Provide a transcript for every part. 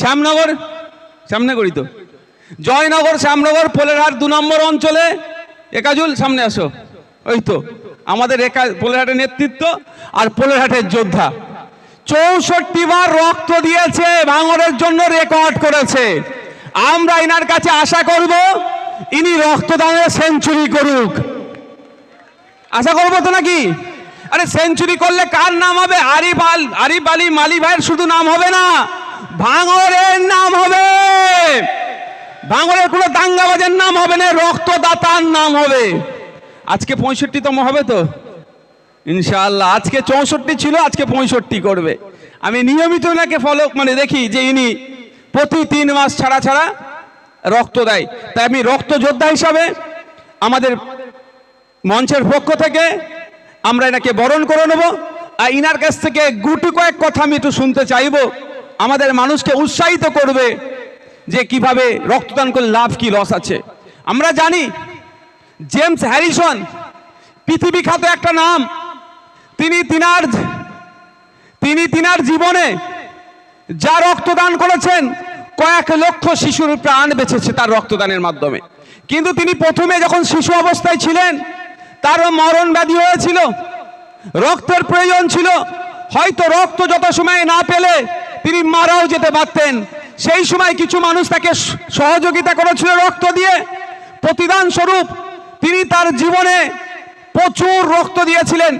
শ্যামনগর শ্যামনগরই তো। জয়নগর, শ্যামনগর, পোলেরহাট দু নম্বর অঞ্চলে। একাজুল সামনে আসো। ওই তো, আমাদের একা পোলেরহাটের নেতৃত্ব আর পোলেরহাটের যোদ্ধা। চৌষট্টি বার রক্ত দিয়েছে ভাঙরের জন্য রেকর্ড করেছে। আমরা ইনার কাছে আশা করব, ইনি রক্তদানের সেঞ্চুরি করুক। আশা করব তো নাকি? আরে সেঞ্চুরি করলে কার নাম হবে? আরিফ আল, আরিফ আলী মালি ভাইয়ের শুধু নাম হবে না। ভাঙরের নাম হবে। ভাঙরের কোনো দাঙ্গাবাজের নাম হবে না, রক্তদাতার নাম হবে। আজকে পঁয়ষট্টিতম হবে তো? ইনশাআল্লাহ, আজকে চৌষট্টি ছিল, আজকে পঁয়ষট্টি করবে। আমি নিয়মিত ওনাকে ফলো মানে দেখি যে ইনি প্রতি তিন মাস ছাড়া ছাড়া রক্ত দেয়। তাই আমি রক্ত যোদ্ধা হিসাবে আমাদের মঞ্চের পক্ষ থেকে আমরা এনাকে বরণ করে নেব। আর ইনার কাছ থেকে গুটি কয়েক কথা আমি একটু শুনতে চাইব। আমাদের মানুষকে উৎসাহিত করবে যে কীভাবে রক্তদান করলে লাভ কি লস আছে। আমরা জানি জেমস হ্যারিসন, পৃথিবী খ্যাত একটা নাম। তিনি তিনার তিনি তিনার জীবনে যা রক্তদান করেছেন, কয়েক লক্ষ শিশুর প্রাণ বেঁচেছে তার রক্তদানের মাধ্যমে। কিন্তু তিনি প্রথমে যখন শিশু অবস্থায় ছিলেন তারও মরণ ব্যাধি হয়েছিল, রক্তের প্রয়োজন ছিল। হয়তো রক্ত যত সময় না পেলে তিনি মারাও যেতে পারতেন। সেই সময় কিছু মানুষ তাকে সহযোগিতা করেছিল রক্ত দিয়ে। প্রতিদান স্বরূপ তিনি তার জীবনে প্রচুর রক্ত দিয়েছিলেন।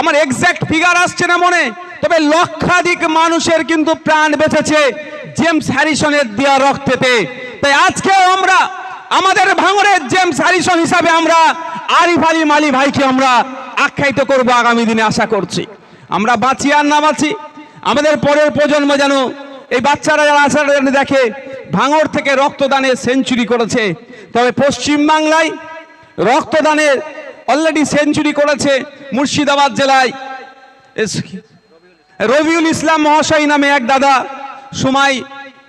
আমার এক্স্যাক্ট ফিগার আসছে না মনে, তবে লক্ষাধিক মানুষের কিন্তু প্রাণ বেঁচেছে জেমস হ্যারিসনের দেওয়া রক্তেতে। তাই আজকেও আমরা, আমাদের ভাঙরের জেমস হ্যারিসন হিসাবে আমরা, আরিফ আলী মালি ভাইকে আমরা আখ্যায়িত করব আগামী দিনে আশা করছি। আমরা বাঁচি আর না বাঁচি আমাদের পরের প্রজন্ম যেন এই বাচ্চারা যারা তারা যেন দেখে ভাঙর থেকে রক্তদানের সেঞ্চুরি করেছে। তবে পশ্চিম বাংলায় রক্তদানের অলরেডি সেঞ্চুরি করেছে মুর্শিদাবাদ জেলায়। রবিউল ইসলাম মহাশয় নামে এক দাদা, সময়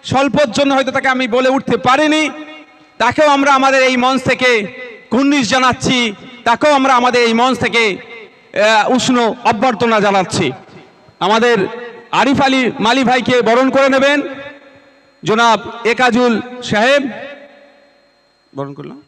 স্বল্পর জন্য হয়তো তাকে আমি বলে উঠতে পারিনি। তাকেও আমরা আমাদের এই মঞ্চ থেকে কুর্নিশ জানাচ্ছি। তাকেও আমরা আমাদের এই মঞ্চ থেকে উষ্ণ অভ্যর্থনা জানাচ্ছি। আমাদের আরিফ আলী মালি ভাইকে বরণ করে নেবেন। জনাব একাজুল সাহেব। বরণ করলাম।